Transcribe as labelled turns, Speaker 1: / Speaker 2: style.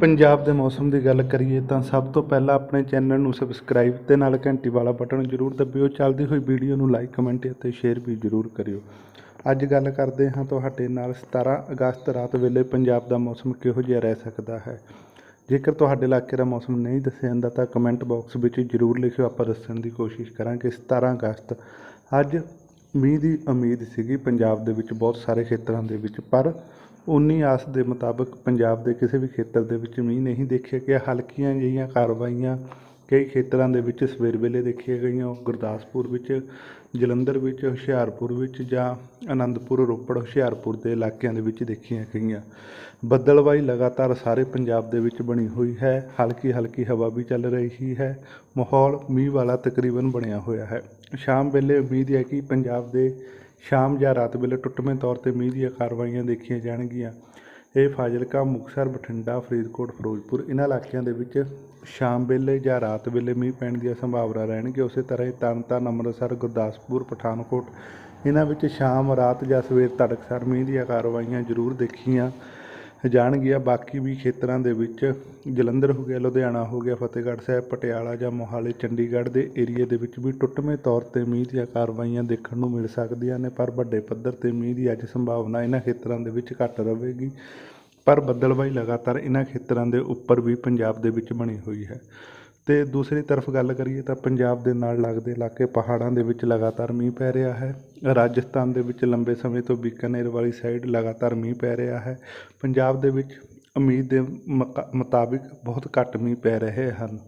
Speaker 1: ਪੰਜਾਬ ਦੇ ਮੌਸਮ ਦੀ ਗੱਲ ਕਰੀਏ ਤਾਂ ਸਭ ਤੋਂ ਪਹਿਲਾਂ ਆਪਣੇ ਚੈਨਲ ਨੂੰ ਸਬਸਕ੍ਰਾਈਬ ਤੇ ਨਾਲ ਘੰਟੀ ਵਾਲਾ ਬਟਨ ਜ਼ਰੂਰ ਦਬਿਓ। ਚੱਲਦੀ ਹੋਈ ਵੀਡੀਓ ਨੂੰ ਲਾਈਕ ਕਮੈਂਟ ਅਤੇ ਸ਼ੇਅਰ ਵੀ ਜ਼ਰੂਰ ਕਰਿਓ। ਅੱਜ ਗੱਲ ਕਰਦੇ ਹਾਂ ਤੁਹਾਡੇ ਨਾਲ 17 ਅਗਸਤ ਰਾਤ ਵੇਲੇ ਪੰਜਾਬ ਦਾ ਮੌਸਮ ਕਿਹੋ ਜਿਹਾ ਰਹਿ ਸਕਦਾ ਹੈ। ਜੇਕਰ ਤੁਹਾਡੇ ਇਲਾਕੇ ਦਾ ਮੌਸਮ ਨਹੀਂ ਦੱਸਿਆ ਜਾਂਦਾ ਤਾਂ ਕਮੈਂਟ ਬਾਕਸ ਵਿੱਚ ਜ਼ਰੂਰ ਲਿਖਿਓ। ਆਪਾਂ ਦੱਸਣ ਦੀ ਕੋਸ਼ਿਸ਼ ਕਰਾਂਗੇ 17 ਅਗਸਤ। ਅੱਜ ਮੀਂਹ ਦੀ ਉਮੀਦ ਸੀਗੀ ਪੰਜਾਬ ਦੇ ਵਿੱਚ ਬਹੁਤ ਸਾਰੇ ਖੇਤਰਾਂ ਦੇ ਵਿੱਚ, ਪਰ ਉਨੀ ਆਸ ਦੇ ਮੁਤਾਬਕ ਪੰਜਾਬ ਦੇ ਕਿਸੇ ਵੀ ਖੇਤਰ ਦੇ ਵਿੱਚ ਮੀਂਹ ਨਹੀਂ ਦੇਖਿਆ ਗਿਆ। ਹਲਕੀਆਂ ਜਿਹੀਆਂ ਕਾਰਵਾਈਆਂ ਕਈ ਖੇਤਰਾਂ ਦੇ ਵਿੱਚ ਸਵੇਰ ਵੇਲੇ ਦੇਖੀਆਂ ਗਈਆਂ, ਉਹ ਗੁਰਦਾਸਪੁਰ ਵਿੱਚ, ਜਲੰਧਰ ਵਿੱਚ, ਹੁਸ਼ਿਆਰਪੁਰ ਵਿੱਚ ਜਾਂ ਅਨੰਦਪੁਰ, ਰੋਪੜ, ਹੁਸ਼ਿਆਰਪੁਰ ਦੇ ਇਲਾਕਿਆਂ ਦੇ ਵਿੱਚ ਦੇਖੀਆਂ ਗਈਆਂ। ਬੱਦਲਵਾਈ ਲਗਾਤਾਰ ਸਾਰੇ ਪੰਜਾਬ ਦੇ ਵਿੱਚ ਬਣੀ ਹੋਈ ਹੈ ਹਲਕੀ ਹਲਕੀ ਹਵਾ ਵੀ ਚੱਲ ਰਹੀ ਹੈ, ਮਾਹੌਲ ਮੀਂਹ ਵਾਲਾ ਤਕਰੀਬਨ ਬਣਿਆ ਹੋਇਆ ਹੈ। ਸ਼ਾਮ ਵੇਲੇ ਉਮੀਦ ਹੈ ਕਿ ਪੰਜਾਬ ਦੇ ਸ਼ਾਮ ਜਾਂ ਰਾਤ ਵੇਲੇ ਟੁੱਟਵੇਂ ਤੌਰ ਤੇ ਮੀਂਹ ਦੀਆਂ ਕਾਰਵਾਈਆਂ ਦੇਖੀਆਂ ਜਾਣਗੀਆਂ। ਇਹ ਫਾਜ਼ਿਲਕਾ, ਮੁਕਤਸਰ, ਬਠਿੰਡਾ, ਫਰੀਦਕੋਟ, ਫਿਰੋਜ਼ਪੁਰ ਇਹਨਾਂ ਇਲਾਕਿਆਂ ਦੇ ਵਿੱਚ ਸ਼ਾਮ ਵੇਲੇ ਜਾਂ ਰਾਤ ਵੇਲੇ ਮੀਂਹ ਪੈਣ ਦੀਆਂ ਸੰਭਾਵਨਾ ਰਹਿਣਗੀਆਂ। ਉਸੇ ਤਰ੍ਹਾਂ ਹੀ ਤਰਨਤਾਰਨ ਅੰਮ੍ਰਿਤਸਰ, ਗੁਰਦਾਸਪੁਰ, ਪਠਾਨਕੋਟ ਇਹਨਾਂ ਵਿੱਚ ਸ਼ਾਮ, ਰਾਤ ਜਾਂ ਸਵੇਰ ਤੜਕਸਾਰ ਮੀਂਹ ਦੀਆਂ ਕਾਰਵਾਈਆਂ ਜ਼ਰੂਰ ਦੇਖੀਆਂ। ਜਾਣਗੀਆਂ ਬਾਕੀ ਵੀ ਖੇਤਰਾਂ ਦੇ ਵਿੱਚ ਜਲੰਧਰ ਹੋ ਗਿਆ, ਲੁਧਿਆਣਾ ਹੋ ਗਿਆ, ਫਤਿਹਗੜ੍ਹ ਸਾਹਿਬ, ਪਟਿਆਲਾ ਜਾਂ ਮੋਹਾਲੀ, ਚੰਡੀਗੜ੍ਹ ਦੇ ਏਰੀਏ ਦੇ ਵਿੱਚ ਵੀ ਟੁੱਟਵੇਂ ਤੌਰ ਤੇ ਮੀਂਹ ਦੀਆਂ ਕਾਰਵਾਈਆਂ ਦੇਖਣ ਨੂੰ ਮਿਲ ਸਕਦੀਆਂ ਨੇ, ਪਰ ਵੱਡੇ ਪੱਧਰ ਤੇ ਮੀਂਹ ਦੀ ਅੱਜ ਸੰਭਾਵਨਾ ਇਹਨਾਂ ਖੇਤਰਾਂ ਦੇ ਵਿੱਚ ਘੱਟ ਰਹੇਗੀ। ਪਰ ਬੱਦਲਬਾਈ ਲਗਾਤਾਰ ਇਹਨਾਂ ਖੇਤਰਾਂ ਦੇ ਉੱਪਰ ਵੀ ਪੰਜਾਬ ਦੇ ਵਿੱਚ ਬਣੀ ਹੋਈ ਹੈ। ਅਤੇ ਦੂਸਰੀ ਤਰਫ ਗੱਲ ਕਰੀਏ ਤਾਂ ਪੰਜਾਬ ਦੇ ਨਾਲ ਲੱਗਦੇ ਇਲਾਕੇ ਪਹਾੜਾਂ ਦੇ ਵਿੱਚ ਲਗਾਤਾਰ ਮੀਂਹ ਪੈ ਰਿਹਾ ਹੈ। ਰਾਜਸਥਾਨ ਦੇ ਵਿੱਚ ਲੰਬੇ ਸਮੇਂ ਤੋਂ ਬੀਕਾਨੇਰ ਵਾਲੀ ਸਾਈਡ ਲਗਾਤਾਰ ਮੀਂਹ ਪੈ ਰਿਹਾ ਹੈ। ਪੰਜਾਬ ਦੇ ਵਿੱਚ ਉਮੀਦ ਦੇ ਮੁਕਾ- ਮੁਤਾਬਿਕ ਬਹੁਤ ਘੱਟ ਮੀਂਹ ਪੈ ਰਹੇ ਹਨ।